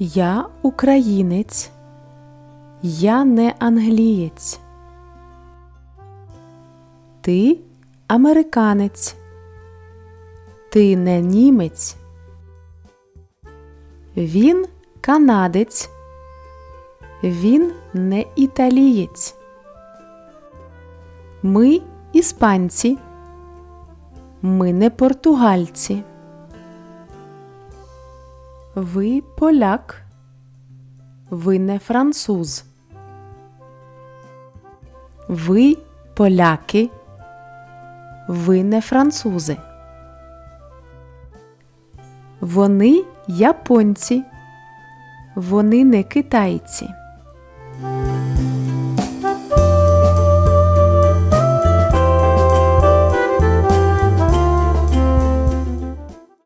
Я українець. Я не англієць. Ти американець. Ти не німець. Він канадець. Він не італієць. Ми іспанці. Ми не португальці. Ви поляк. Ви не француз. Ви поляки. Ви не французи. Вони японці. Вони не китайці.